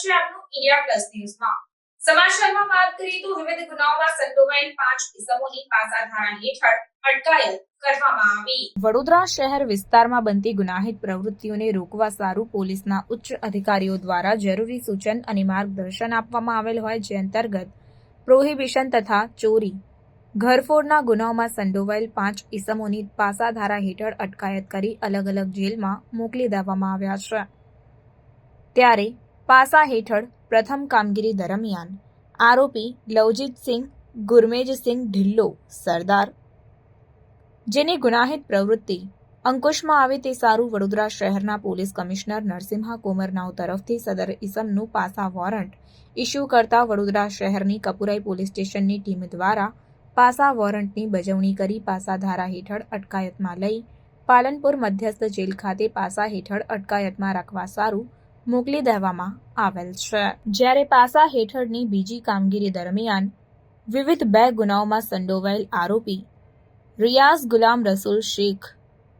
છે આપનું India plus ન્યૂઝમાં. સમાચારમાં વાત કરીએ તો વિવિધ ગુનાઓમાં સંડોવાયેલ પાંચ ઇસમોની પાસા ધારા હેઠળ અટકાયત વડોદરા શહેર વિસ્તારમાં બનતી ગુનાહિત પ્રવૃત્તિઓને રોકવા સારું પોલીસના ઉચ્ચ અધિકારીઓ દ્વારા જરૂરી સૂચન અને માર્ગદર્શન આપવામાં આવેલ હોય જે અંતર્ગત પ્રોહિબિશન તથા ચોરી. ઘરફોડના ગુનાઓમાં સંડોવાયેલ પાંચ ઇસમોની પાસાધારા હેઠળ અટકાયત કરી અલગ અલગ જેલમાં મોકલી દેવામાં આવ્યા છે. ત્યારે પાસા હેઠળ પ્રથમ કામગીરી દરમિયાન આરોપી લવજીતસિંહ ગુરમેજસિંહ ઢિલ્લો, સરદાર. જેની ગુનાહિત પ્રવૃત્તિ અંકુશમાં આવે તે સારું વડોદરા શહેરના પોલીસ કમિશનર નરસિંહા કોમરનાવ તરફથી સદર ઇસમનું પાસા વોરંટ ઇસ્યુ કરતા વડોદરા શહેરની કપુરાઈ પોલીસ સ્ટેશનની ટીમ દ્વારા પાસા વોરંટની બજવણી કરી પાસા ધારા હેઠળ અટકાયતમાં લઈ પાલનપુર મધ્યસ્થ જેલ ખાતે પાસા હેઠળ અટકાયતમાં રાખવા સારું મોકલી દેવામાં આવેલ છે. જ્યારે પાસા હેઠળની બીજી કામગીરી દરમિયાન વિવિધ બે ગુનાઓમાં સંડોવાયેલ આરોપી રિયાઝ ગુલામ રસૂલ શેખ,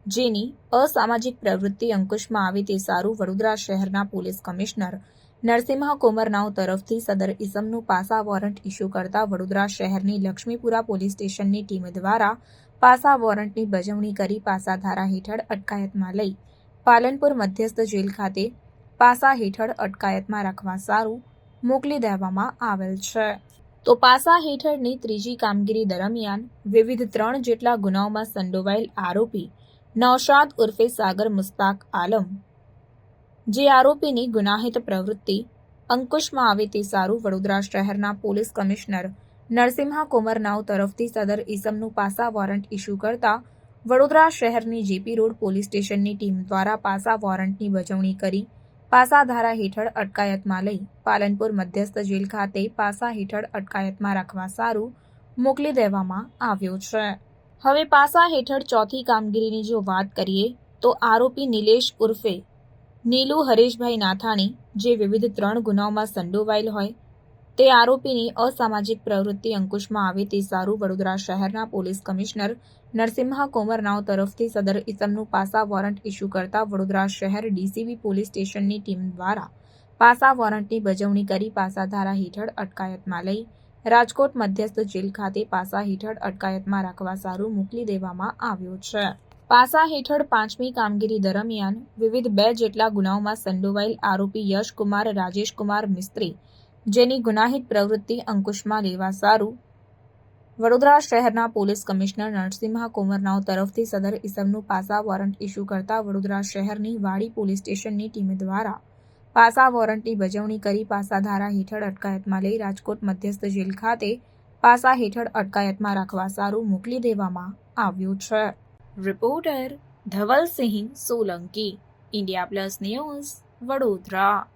જેની અસામાજિક પ્રવૃત્તિ અંકુશમાં આવે તે સારું વડોદરા શહેરના પોલીસ કમિશનર નરસિંહા કોમરનાવ તરફથી સદર ઇસમનું પાસા વોરંટ ઇસ્યુ કરતા વડોદરા શહેરની લક્ષ્મીપુરા પોલીસ સ્ટેશનની ટીમ દ્વારા પાસા વોરંટની બજવણી કરી પાસા ધારા હેઠળ અટકાયતમાં લઈ પાલનપુર મધ્યસ્થ જેલ ખાતે પાસા હેઠળ અટકાયતમાં રાખવા સારું મોકલી દેવામાં આવેલ છે. તો પાસા હેઠળની ત્રીજી કામગીરી દરમિયાન વિવિધ ત્રણ જેટલા ગુનાઓમાં સંડોવાયેલ આરોપી નૌશાદ ઉર્ફે સાગર મુસ્તાક આલમ. જે આરોપીની ગુનાહિત પ્રવૃત્તિ અંકુશમાં આવે તે સારું વડોદરા શહેરના પોલીસ કમિશનર નરસિંહા કોમરનાવ તરફથી સદર ઇસમનું પાસા વોરંટ ઇસ્યુ કરતા વડોદરા શહેરની જેપી રોડ પોલીસ સ્ટેશનની ટીમ દ્વારા પાસા વોરંટની બજવણી કરી પાસા ધારા હેઠળ અટકાયતમાં લઈ પાલનપુર મધ્યસ્થ જેલ ખાતે પાસા હેઠળ અટકાયતમાં રાખવા સારું મોકલી દેવામાં આવ્યો છે. હવે પાસા હેઠળ ચોથી કામગીરીની જો વાત કરીએ, તો આરોપી નિલેશ ઉર્ફે નીલુ હરેશભાઈ નાથાણી, જે વિવિધ ત્રણ ગુનાઓમાં સંડોવાયેલ હોય તે આરોપીની અસામાજિક પ્રવૃત્તિ અંકુશમાં આવે. તે સારું વડોદરા શહેરના પોલીસ કમિશનર નરસિંહા કોમરનાવ તરફથી સદર ઇસમનું પાસા વોરંટ ઇસ્યુ કરતા વડોદરા શહેર ડીસીબી પોલીસ સ્ટેશનની ટીમ દ્વારા પાસા વોરંટની બજવણી કરી પાસા ધારા હેઠળ અટકાયતમાં લઈ. રાજકોટ મધ્યસ્થ જેલ ખાતે પાસા હેઠળ અટકાયતમાં રાખવા સારું મોકલી દેવામાં આવ્યો છે. પાસા હેઠળ પાંચમી કામગીરી દરમિયાન વિવિધ બે જેટલા ગુનાઓમાં સંડોવાયેલ આરોપી યશકુમાર, રાજેશકુમાર મિસ્ત્રી જેની ગુનાહિત પ્રવૃત્તિ અંકુશમાં લેવા સારું. વડોદરા શહેરના પોલીસ કમિશનર નરસિંહા કોમરનાવ તરફથી સદર ઇસમનું પાસા વોરંટ ઇસ્યુ કરતા વડોદરા શહેરની વાડી પોલીસ સ્ટેશનની ટીમ દ્વારા પાસા વોરંટની બજવણી કરી પાસા ધારા હેઠળ અટકાયતમાં લઈ રાજકોટ મધ્યસ્થ જેલ ખાતે પાસા હેઠળ અટકાયતમાં રાખવા સારું મોકલી દેવામાં આવ્યું છે. Reporter Dhavalsinh Solanki, India plus news, Vadodara.